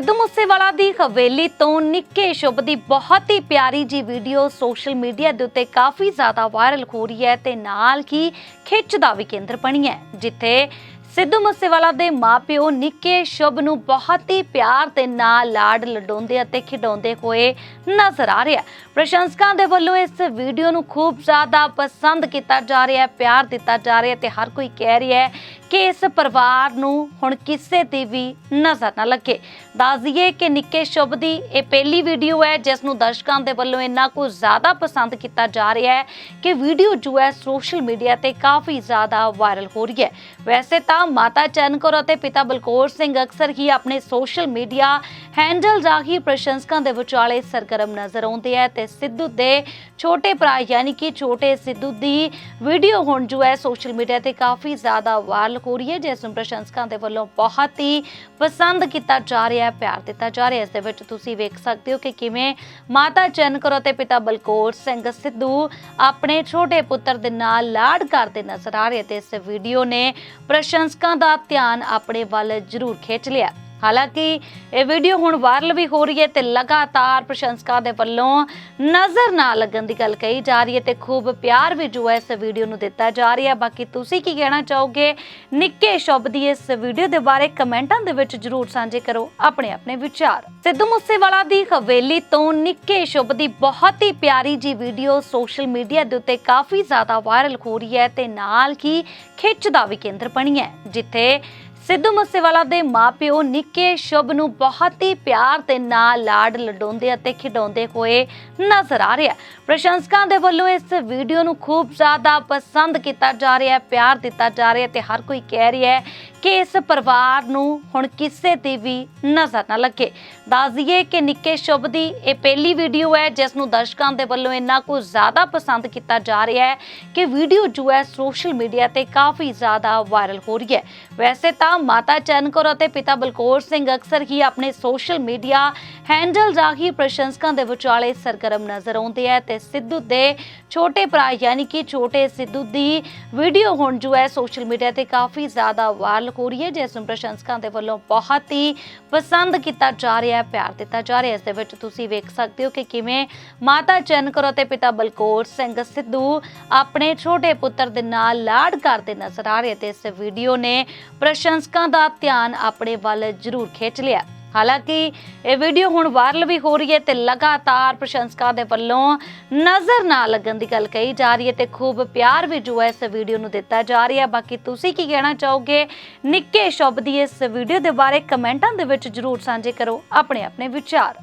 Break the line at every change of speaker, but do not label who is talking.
ਸਿੱਧੂ ਮੂਸੇਵਾਲਾ ਦੀ ਹਵੇਲੀ ਤੋਂ ਨਿੱਕੇ ਸ਼ੁਭ ਦੀ ਬਹੁਤ ਹੀ ਪਿਆਰੀ ਜੀ ਵੀਡੀਓ ਸੋਸ਼ਲ ਮੀਡੀਆ ਦੇ ਉੱਤੇ ਕਾਫੀ ਜ਼ਿਆਦਾ ਵਾਇਰਲ ਹੋ ਰਹੀ ਹੈ ਤੇ ਨਾਲ ਹੀ ਖਿੱਚ ਦਾ ਵੀ ਕੇਂਦਰ ਬਣੀ ਹੈ, ਜਿੱਥੇ ਸਿੱਧੂ ਮੂਸੇਵਾਲਾ ਦੇ ਮਾਪਿਓ ਨਿੱਕੇ ਸ਼ੁਭ ਨੂੰ ਬਹੁਤ ਹੀ ਪਿਆਰ ਤੇ ਨਾਲ ਲਾਡ ਲਡਾਉਂਦੇ ਅਤੇ ਖਿਡਾਉਂਦੇ ਹੋਏ ਨਜ਼ਰ ਆ ਰਿਹਾ ਪ੍ਰਸ਼ੰਸਕਾਂ ਦੇ ਵੱਲੋਂ ਇਸ ਵੀਡੀਓ ਨੂੰ ਖੂਬ ਜ਼ਿਆਦਾ ਪਸੰਦ ਕੀਤਾ ਜਾ ਰਿਹਾ ਹੈ, ਪਿਆਰ ਦਿੱਤਾ ਜਾ ਰਿਹਾ ਹੈ ਤੇ ਹਰ ਕੋਈ ਕਹਿ ਰਿਹਾ ਹੈ ਕਿ ਇਸ ਪਰਿਵਾਰ ਨੂੰ ਹੁਣ ਕਿਸੇ ਦੀ ਵੀ ਨਜ਼ਰ ਨਾ ਲੱਗੇ। ਦੱਸ ਦਈਏ ਕਿ ਨਿੱਕੇ ਸ਼ੁਭ ਦੀ ਇਹ ਪਹਿਲੀ ਵੀਡੀਓ ਹੈ, ਜਿਸ ਨੂੰ ਦਰਸ਼ਕਾਂ ਦੇ ਵੱਲੋਂ ਇੰਨਾ ਕੁ ਜ਼ਿਆਦਾ ਪਸੰਦ ਕੀਤਾ ਜਾ ਰਿਹਾ ਹੈ ਕਿ ਵੀਡੀਓ ਜੋ ਹੈ ਸੋਸ਼ਲ ਮੀਡੀਆ ਤੇ ਕਾਫੀ ਜ਼ਿਆਦਾ ਵਾਇਰਲ ਹੋ ਰਹੀ ਹੈ। ਵੈਸੇ ਤਾਂ ਮਾਤਾ ਚਰਨ ਕੌਰ ਅਤੇ ਪਿਤਾ ਬਲਕੌਰ ਸਿੰਘ ਅਕਸਰ ਹੀ ਆਪਣੇ ਸੋਸ਼ਲ ਮੀਡੀਆ ਹੈਂਡਲ ਰਾਹੀਂ ਪ੍ਰਸ਼ੰਸਕਾਂ ਦੇ ਵਿਚਾਲੇ ਸਰਗਰਮ ਨਜ਼ਰ ਆਉਂਦੇ ਹੈ ਤੇ ਸਿੱਧੂ ਦੇ ਛੋਟੇ ਭਰਾ ਯਾਨੀ ਕਿ ਛੋਟੇ ਸਿੱਧੂ ਦੀ ਵੀਡੀਓ ਹੁਣ ਜੋ ਹੈ ਸੋਸ਼ਲ ਮੀਡੀਆ ਤੇ ਕਾਫੀ ਜ਼ਿਆਦਾ ਵਾਇਰਲ ਹੋ ਜਿਸ ਨੂੰ ਪ੍ਰਸ਼ੰਸਕਾਂ ਦੇ ਵੱਲੋਂ ਬਹੁਤ ਹੀ ਪਸੰਦ ਕੀਤਾ ਜਾ ਰਿਹਾ ਹੈ, ਪਿਆਰ ਦਿੱਤਾ ਜਾ ਰਿਹਾ ਹੈ। ਇਸ ਦੇ ਵਿੱਚ ਤੁਸੀਂ ਵੇਖ ਸਕਦੇ ਹੋ ਕਿ ਕਿਵੇਂ ਮਾਤਾ ਚਰਨ ਅਤੇ ਪਿਤਾ ਬਲਕੌਰ ਸਿੰਘ ਸਿੱਧੂ ਆਪਣੇ ਛੋਟੇ ਪੁੱਤਰ ਦੇ ਨਾਲ ਲਾਡ ਕਰਦੇ ਨਜ਼ਰ ਆ ਰਹੇ ਤੇ ਇਸ ਵੀਡੀਓ ਨੇ ਪ੍ਰਸ਼ੰਸਕਾਂ ਦਾ ਧਿਆਨ ਆਪਣੇ ਵੱਲ ਜ਼ਰੂਰ ਖਿੱਚ ਲਿਆ। ਹਾਲਾਂਕਿ ਇਹ ਵੀਡੀਓ ਹੁਣ ਵਾਇਰਲ ਵੀ ਹੋ ਰਹੀ ਹੈ ਤੇ ਲਗਾਤਾਰ ਪ੍ਰਸ਼ੰਸਕਾਂ ਦੇ ਵੱਲੋਂ ਨਜ਼ਰ ਨਾ ਲੱਗਣ ਦੀ ਗੱਲ ਕਹੀ ਜਾ ਰਹੀ ਹੈ ਤੇ ਖੂਬ ਪਿਆਰ ਵੀ ਜੋ ਹੈ ਇਸ ਵੀਡੀਓ ਨੂੰ ਦਿੱਤਾ ਜਾ ਰਿਹਾ ਬਾਕੀ ਤੁਸੀਂ ਕੀ ਕਹਿਣਾ ਚਾਹੋਗੇ? ਨਿੱਕੇ ਸ਼ੁਭ ਦੀ ਇਸ ਵੀਡੀਓ ਦੇ ਬਾਰੇ ਕਮੈਂਟਾਂ ਦੇ ਵਿੱਚ ਜਰੂਰ ਸਾਂਝੇ ਕਰੋ ਆਪਣੇ ਆਪਣੇ ਵਿਚਾਰ। ਸਿੱਧੂ ਮੂਸੇਵਾਲਾ ਦੀ ਹਵੇਲੀ ਤੋਂ ਨਿੱਕੇ ਸ਼ੁਭ ਦੀ ਬਹੁਤ ਹੀ ਪਿਆਰੀ ਜੀ ਵੀਡੀਓ ਸੋਸ਼ਲ ਮੀਡੀਆ ਦੇ ਉੱਤੇ ਕਾਫੀ ਜ਼ਿਆਦਾ ਵਾਇਰਲ ਹੋ ਰਹੀ ਹੈ ਤੇ ਨਾਲ ਹੀ ਖਿੱਚ ਦਾ ਵੀ ਕੇਂਦਰ ਬਣੀ ਹੈ, ਜਿੱਥੇ ਸਿੱਧੂ ਮੂਸੇਵਾਲਾ ਦੇ ਮਾਪਿਓ ਨਿੱਕੇ ਸ਼ੁਭ ਨੂੰ ਬਹੁਤ ਹੀ ਪਿਆਰ ਤੇ ਨਾਲ ਲਾਡ ਲਡਾਉਂਦੇ ਅਤੇ ਖਿਡਾਉਂਦੇ ਹੋਏ ਨਜ਼ਰ ਆ ਰਿਹਾ ਪ੍ਰਸ਼ੰਸਕਾਂ ਦੇ ਵੱਲੋਂ ਇਸ ਵੀਡੀਓ ਨੂੰ ਖੂਬ ਜ਼ਿਆਦਾ ਪਸੰਦ ਕੀਤਾ ਜਾ ਰਿਹਾ ਹੈ, ਪਿਆਰ ਦਿੱਤਾ ਜਾ ਰਿਹਾ ਹੈ ਤੇ ਹਰ ਕੋਈ ਕਹਿ ਰਿਹਾ ਹੈ ਕਿ ਇਸ ਪਰਿਵਾਰ ਨੂੰ ਹੁਣ ਕਿਸੇ ਦੀ ਵੀ ਨਜ਼ਰ ਨਾ ਲੱਗੇ। ਦੱਸ ਦਈਏ ਕਿ ਨਿੱਕੇ ਸ਼ੁਭ ਦੀ ਇਹ ਪਹਿਲੀ ਵੀਡੀਓ ਹੈ, ਜਿਸ ਨੂੰ ਦਰਸ਼ਕਾਂ ਦੇ ਵੱਲੋਂ ਇੰਨਾ ਕੁ ਜ਼ਿਆਦਾ ਪਸੰਦ ਕੀਤਾ ਜਾ ਰਿਹਾ ਹੈ ਕਿ ਵੀਡੀਓ ਜੋ ਹੈ ਸੋਸ਼ਲ ਮੀਡੀਆ ਤੇ ਕਾਫੀ ਜ਼ਿਆਦਾ ਵਾਇਰਲ ਹੋ ਰਹੀ ਹੈ। ਵੈਸੇ ਤਾਂ ਮਾਤਾ ਚਰਨ ਕੌਰ ਅਤੇ ਪਿਤਾ ਬਲਕੌਰ ਸਿੰਘ ਅਕਸਰ ਹੀ ਆਪਣੇ ਸੋਸ਼ਲ ਮੀਡੀਆ ਹੈਂਡਲ ਰਾਹੀਂ ਪ੍ਰਸ਼ੰਸਕਾਂ ਦੇ ਵਿਚਾਲੇ ਸਰਗਰਮ ਨਜ਼ਰ ਆਉਂਦੇ ਹੈ ਤੇ ਸਿੱਧੂ ਦੇ ਛੋਟੇ ਭਰਾ ਯਾਨੀ ਕਿ ਛੋਟੇ ਸਿੱਧੂ ਦੀ ਵੀਡੀਓ ਹੁਣ ਜੋ ਹੈ ਸੋਸ਼ਲ ਮੀਡੀਆ ਤੇ ਕਾਫੀ ਜ਼ਿਆਦਾ ਵਾਇਰਲ ਹੋ ਰਹੀ ਹੈ, ਜਿਸ ਨੂੰ ਪ੍ਰਸ਼ੰਸਕਾਂ ਦੇ ਵੱਲੋਂ ਬਹੁਤ ਹੀ ਪਸੰਦ ਕੀਤਾ ਜਾ ਰਿਹਾ ਹੈ, ਪਿਆਰ ਦਿੱਤਾ ਜਾ ਰਿਹਾ ਹੈ। ਇਸ ਦੇ ਵਿੱਚ ਤੁਸੀਂ ਵੇਖ ਸਕਦੇ ਹੋ ਕਿ ਕਿਵੇਂ ਮਾਤਾ ਚਰਨ ਕੌਰ ਅਤੇ ਪਿਤਾ ਬਲਕੌਰ ਸਿੰਘ ਸਿੱਧੂ ਆਪਣੇ ਛੋਟੇ ਪੁੱਤਰ ਦੇ ਨਾਲ ਲਾਡ ਕਰਦੇ ਨਜ਼ਰ ਆ ਰਹੇ ਤੇ ਇਸ ਵੀਡੀਓ ਨੇ ਪ੍ਰਸ਼ੰਸਕਾਂ ਦਾ ਧਿਆਨ ਆਪਣੇ ਵੱਲ ਜ਼ਰੂਰ ਖਿੱਚ ਲਿਆ। ਹਾਲਾਂਕਿ ਇਹ ਵੀਡੀਓ ਹੁਣ ਵਾਇਰਲ ਵੀ ਹੋ ਰਹੀ ਹੈ ਤੇ ਲਗਾਤਾਰ ਪ੍ਰਸ਼ੰਸਕਾਂ ਦੇ ਵੱਲੋਂ ਨਜ਼ਰ ਨਾ ਲੱਗਣ ਦੀ ਗੱਲ ਕਹੀ ਜਾ ਰਹੀ ਹੈ ਤੇ ਖੂਬ ਪਿਆਰ ਵੀ ਜੋ ਹੈ ਇਸ ਵੀਡੀਓ ਨੂੰ ਦਿੱਤਾ ਜਾ ਰਿਹਾ ਬਾਕੀ ਤੁਸੀਂ ਕੀ ਕਹਿਣਾ ਚਾਹੋਗੇ? ਨਿੱਕੇ ਸ਼ਬਦ ਦੀ ਇਸ ਵੀਡੀਓ ਦੇ ਬਾਰੇ ਕਮੈਂਟਾਂ ਦੇ ਵਿੱਚ ਜਰੂਰ ਸਾਂਝੇ ਕਰੋ ਆਪਣੇ ਆਪਣੇ ਵਿਚਾਰ।